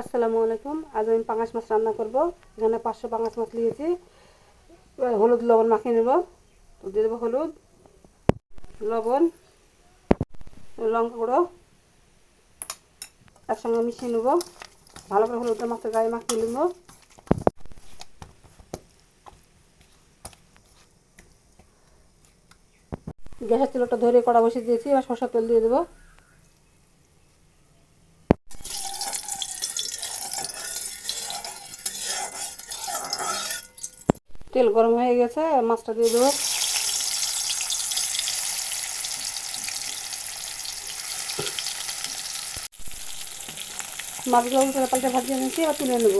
আসসালামু আলাইকুম। আজ আমি পাঙাশ মাছ রান্না করব। এখানে পাঁচশো পাঙাশ মাছ নিয়েছি। হলুদ লবণ মাখিয়ে নেব। দিয়ে দেবো হলুদ, লবণ, লঙ্কা গুঁড়ো। একসঙ্গে মিশিয়ে নেব। ভালো করে হলুদটা মাছের গায়ে মাখিয়ে নেব। গ্যাসের তেলটা ধরে কড়া বসিয়ে দিয়েছি। এবার সরষের তেল দিয়ে দেবো। তেল গরম হয়ে গেছে, মাছটা দিয়ে দেবো। মাছগুলো উল্টে পাল্টে ভাজিয়ে নিয়েছি, এবার তুলে নেব।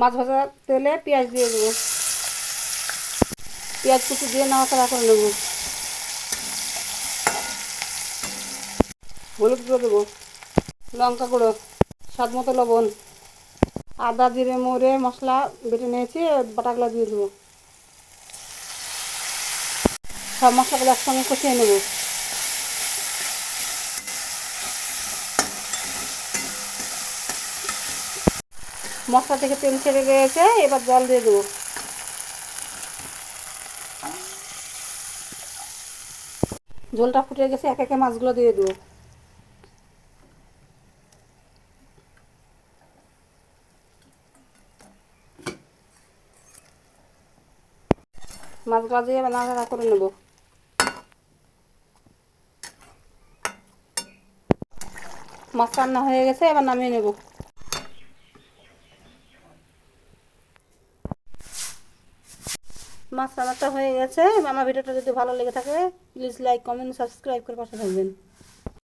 মাছ ভাজা তেলে পেঁয়াজ দিয়ে দেবো। পেঁয়াজ কুচি দিয়ে নাড়াচাড়া করে নেব। হলুদ গুঁড়ো দেবো, লঙ্কা গুঁড়ো, স্বাদ মতো লবণ, আদা, জিরে মোড়ে মশলা বেটে নিয়েছি, বাটাগুলো দিয়ে দেবো। সব মশলাগুলো একসঙ্গে কষিয়ে নেব। মশলা থেকে তেল ছেড়ে গিয়েছে, এবার জল দিয়ে দেবো। ঝোলটা ফুটে গেছে, এক একে মাছগুলো দিয়ে দেবো। মাছগুলো দিয়ে নাড়াচাড়া করে নেব। মাছ রান্না হয়ে গেছে, এবার নামিয়ে নেব। মাছ রান্নাটা হয়ে গেছে, আমার ভিডিওটা যদি ভালো লেগে থাকে প্লিজ লাইক কমেন্ট সাবস্ক্রাইব করে পাশে থাকবেন।